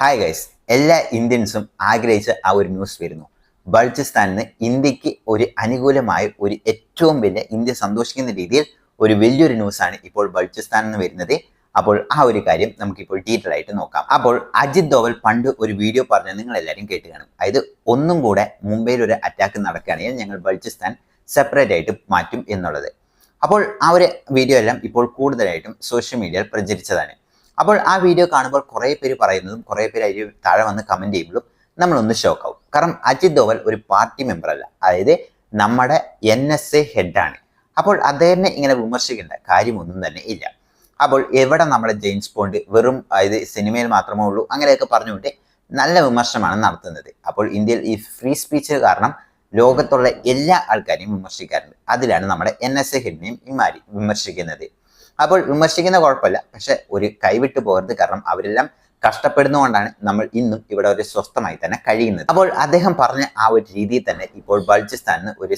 Hi guys എല്ലാ ഇന്ത്യൻസും ആഗ്രഹിച്ച ആ ഒരു ന്യൂസ് വരുന്നു. ബൾജിസ്ഥാനിൽ നിന്ന് ഇന്ത്യയ്ക്ക് ഒരു അനുകൂലമായ ഒരു ഏറ്റവും വലിയ ഇന്ത്യ സന്തോഷിക്കുന്ന രീതിയിൽ ഒരു വലിയൊരു ന്യൂസാണ് ഇപ്പോൾ ബൾച്ചിസ്ഥാനിൽ നിന്ന് വരുന്നത്. അപ്പോൾ ആ ഒരു കാര്യം നമുക്കിപ്പോൾ ഡീറ്റെയിൽ ആയിട്ട് നോക്കാം. അപ്പോൾ അജിത് ദോവൽ പണ്ട് ഒരു വീഡിയോ പറഞ്ഞ് നിങ്ങൾ എല്ലാവരും കേട്ട് കാണും. അതായത് ഒന്നും കൂടെ മുംബൈയിൽ ഒരു അറ്റാക്ക് നടക്കുകയാണെങ്കിൽ ഞങ്ങൾ ബൾജിസ്ഥാൻ സെപ്പറേറ്റ് ആയിട്ട് മാറ്റും എന്നുള്ളത്. അപ്പോൾ ആ ഒരു വീഡിയോ എല്ലാം ഇപ്പോൾ കൂടുതലായിട്ടും സോഷ്യൽ മീഡിയയിൽ പ്രചരിച്ചതാണ്. അപ്പോൾ ആ വീഡിയോ കാണുമ്പോൾ കുറേ പേര് പറയുന്നതും കുറേ പേര് അതിൽ താഴെ വന്ന് കമന്റ് ചെയ്യുമ്പോഴും നമ്മളൊന്ന് ഷോക്കാവും കാരണം അജിത് ദോവൽ ഒരു പാർട്ടി മെമ്പർ അല്ല. അതായത് നമ്മുടെ എൻ എസ് എ ഹെഡാണ് അപ്പോൾ അദ്ദേഹത്തിനെ ഇങ്ങനെ വിമർശിക്കേണ്ട കാര്യമൊന്നും തന്നെ ഇല്ല. അപ്പോൾ എവിടെ നമ്മുടെ ജെയിംസ് പോണ്ട് വെറും അതായത് സിനിമയിൽ മാത്രമേ ഉള്ളൂ അങ്ങനെയൊക്കെ പറഞ്ഞുകൊണ്ട് നല്ല വിമർശനമാണ് നടത്തുന്നത്. അപ്പോൾ ഇന്ത്യയിൽ ഈ ഫ്രീ സ്പീച്ച് കാരണം ലോകത്തുള്ള എല്ലാ ആൾക്കാരെയും വിമർശിക്കാറുണ്ട്. അതിലാണ് നമ്മുടെ എൻ എസ് എ ഹെഡിനെയും ഇമാരി വിമർശിക്കുന്നത്. അപ്പോൾ വിമർശിക്കുന്ന കുഴപ്പമില്ല. പക്ഷെ ഒരു കൈവിട്ട് പോകരുത്. കാരണം അവരെല്ലാം കഷ്ടപ്പെടുന്നതുകൊണ്ടാണ് നമ്മൾ ഇന്നും ഇവിടെ ഒരു സ്വസ്ഥമായി തന്നെ കഴിയുന്നത്. അപ്പോൾ അദ്ദേഹം പറഞ്ഞ ആ ഒരു രീതിയിൽ തന്നെ ഇപ്പോൾ ബൾജിസ്ഥാനിൽ ഒരു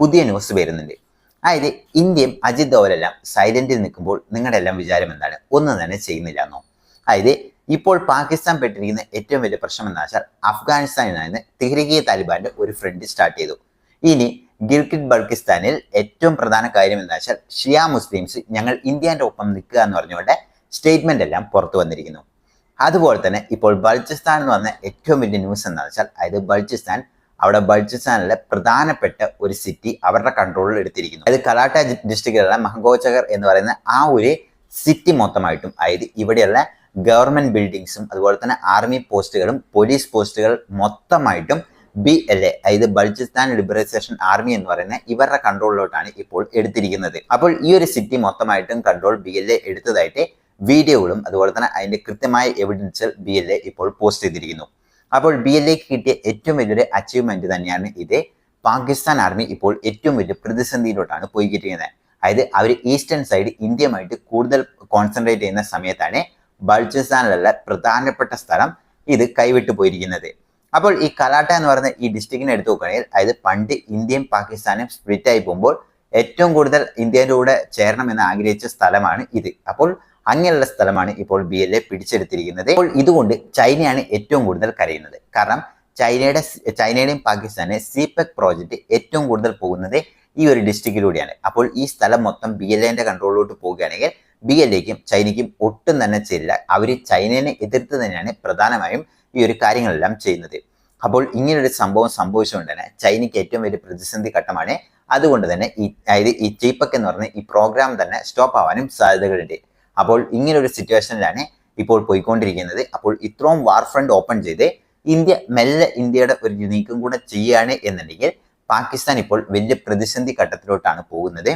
പുതിയ ന്യൂസ് വരുന്നുണ്ട്. അതായത് ഇന്ത്യയും അജിത് ദോവലെല്ലാം സൈലന്റിൽ നിൽക്കുമ്പോൾ നിങ്ങളുടെ എല്ലാം വിചാരം എന്താണ്? ഒന്നും തന്നെ ചെയ്യുന്നില്ല എന്നോ? അതായത് ഇപ്പോൾ പാകിസ്ഥാൻ പെട്ടിരിക്കുന്ന ഏറ്റവും വലിയ പ്രശ്നം എന്താ വെച്ചാൽ അഫ്ഗാനിസ്ഥാനിൽ നിന്ന് തിഹ്രികെ താലിബാന്റെ ഒരു ഫ്രണ്ട് സ്റ്റാർട്ട് ചെയ്തു. ഇനി ഗിൽഗിറ്റ് ബൾക്കിസ്ഥാനിൽ ഏറ്റവും പ്രധാന കാര്യം എന്താ വെച്ചാൽ ഷിയ മുസ്ലിംസ് ഞങ്ങൾ ഇന്ത്യന്റെ ഒപ്പം നിൽക്കുക എന്ന് പറഞ്ഞുകൊണ്ട് സ്റ്റേറ്റ്മെന്റ് എല്ലാം പുറത്തു വന്നിരിക്കുന്നു. അതുപോലെ തന്നെ ഇപ്പോൾ ബൾച്ചിസ്ഥാൻ എന്ന് പറഞ്ഞ ഏറ്റവും വലിയ ന്യൂസ് എന്താണെന്ന് വെച്ചാൽ അതായത് ബൾച്ചിസ്ഥാൻ അവിടെ ബൾച്ചിസ്ഥാനിലെ പ്രധാനപ്പെട്ട ഒരു സിറ്റി അവരുടെ കൺട്രോളിൽ എടുത്തിരിക്കുന്നു. അതായത് കലാട്ട ഡിസ്ട്രിക്റ്റിലുള്ള മഹങ്കോചകർ എന്ന് പറയുന്ന ആ ഒരു സിറ്റി മൊത്തമായിട്ടും അതായത് ഇവിടെയുള്ള ഗവൺമെന്റ് ബിൽഡിങ്സും അതുപോലെ തന്നെ ആർമി പോസ്റ്റുകളും പോലീസ് പോസ്റ്റുകൾ മൊത്തമായിട്ടും ബി എൽ എ അതായത് ബൾജിസ്ഥാൻ ലിബറൈസേഷൻ ആർമി എന്ന് പറയുന്ന ഇവരുടെ കൺട്രോളിലോട്ടാണ് ഇപ്പോൾ എടുത്തിരിക്കുന്നത്. അപ്പോൾ ഈ ഒരു സിറ്റി മൊത്തമായിട്ടും കൺട്രോൾ ബി എൽ എ എടുത്തതായിട്ട് വീഡിയോകളും അതുപോലെ തന്നെ അതിന്റെ കൃത്യമായ എവിഡൻസുകൾ ബി എൽ എ ഇപ്പോൾ പോസ്റ്റ് ചെയ്തിരിക്കുന്നു. അപ്പോൾ ബി എൽ എക്ക് കിട്ടിയ ഏറ്റവും വലിയൊരു അച്ചീവ്മെന്റ് തന്നെയാണ് ഇത്. പാകിസ്ഥാൻ ആർമി ഇപ്പോൾ ഏറ്റവും വലിയ പ്രതിസന്ധിയിലോട്ടാണ് പോയിക്കിട്ടിരിക്കുന്നത് അതായത് അവർ ഈസ്റ്റേൺ സൈഡ് ഇന്ത്യയുമായിട്ട് കൂടുതൽ കോൺസെൻട്രേറ്റ് ചെയ്യുന്ന സമയത്താണ് ബൾജിസ്ഥാനിലുള്ള പ്രധാനപ്പെട്ട സ്ഥലം ഇത് കൈവിട്ടു പോയിരിക്കുന്നത്. അപ്പോൾ ഈ കലാട്ട എന്ന് പറയുന്ന ഈ ഡിസ്ട്രിക്റ്റിനെ എടുത്തു നോക്കുകയാണെങ്കിൽ അതായത് പണ്ട് ഇന്ത്യയും പാകിസ്ഥാനും സ്പ്ലിറ്റ് ആയി പോകുമ്പോൾ ഏറ്റവും കൂടുതൽ ഇന്ത്യയുടെ കൂടെ ചേരണം എന്ന് ആഗ്രഹിച്ച സ്ഥലമാണ് ഇത്. അപ്പോൾ അങ്ങനെയുള്ള സ്ഥലമാണ് ഇപ്പോൾ ബി എൽ എ പിടിച്ചെടുത്തിരിക്കുന്നത്. അപ്പോൾ ഇതുകൊണ്ട് ചൈനയാണ് ഏറ്റവും കൂടുതൽ കരയുന്നത്. കാരണം ചൈനയുടെ ചൈനയുടെയും പാകിസ്ഥാനെ സിപെക് പ്രോജക്റ്റ് ഏറ്റവും കൂടുതൽ പോകുന്നത് ഈ ഒരു ഡിസ്ട്രിക്റ്റിലൂടെയാണ് അപ്പോൾ ഈ സ്ഥലം മൊത്തം ബി എൽ എന്റെ കൺട്രോളിലോട്ട് പോവുകയാണെങ്കിൽ ബി എൽ എക്കും ചൈനയ്ക്കും ഒട്ടും തന്നെ ചേരില്ല. അവർ ചൈനയെ എതിർത്ത് തന്നെയാണ് പ്രധാനമായും ഈ ഒരു കാര്യങ്ങളെല്ലാം ചെയ്യുന്നത്. അപ്പോൾ ഇങ്ങനൊരു സംഭവം സംഭവിച്ചുകൊണ്ട് തന്നെ ചൈനയ്ക്ക് ഏറ്റവും വലിയ പ്രതിസന്ധി ഘട്ടമാണ് അതുകൊണ്ട് തന്നെ ഈ അതായത് ഈ ചീപ്പക് എന്ന് പറഞ്ഞ ഈ പ്രോഗ്രാം തന്നെ സ്റ്റോപ്പ് ആവാനും സാധ്യതകളുണ്ട്. അപ്പോൾ ഇങ്ങനൊരു സിറ്റുവേഷനിലാണ് ഇപ്പോൾ പോയിക്കൊണ്ടിരിക്കുന്നത്. അപ്പോൾ ഇത്രയും വാർ ഫ്രണ്ട് ഓപ്പൺ ചെയ്ത് ഇന്ത്യ മെല്ലെ ഇന്ത്യയുടെ ഒരു നീക്കം കൂടെ ചെയ്യുകയാണ് എന്നുണ്ടെങ്കിൽ പാകിസ്ഥാൻ ഇപ്പോൾ വലിയ പ്രതിസന്ധി ഘട്ടത്തിലോട്ടാണ് പോകുന്നത്.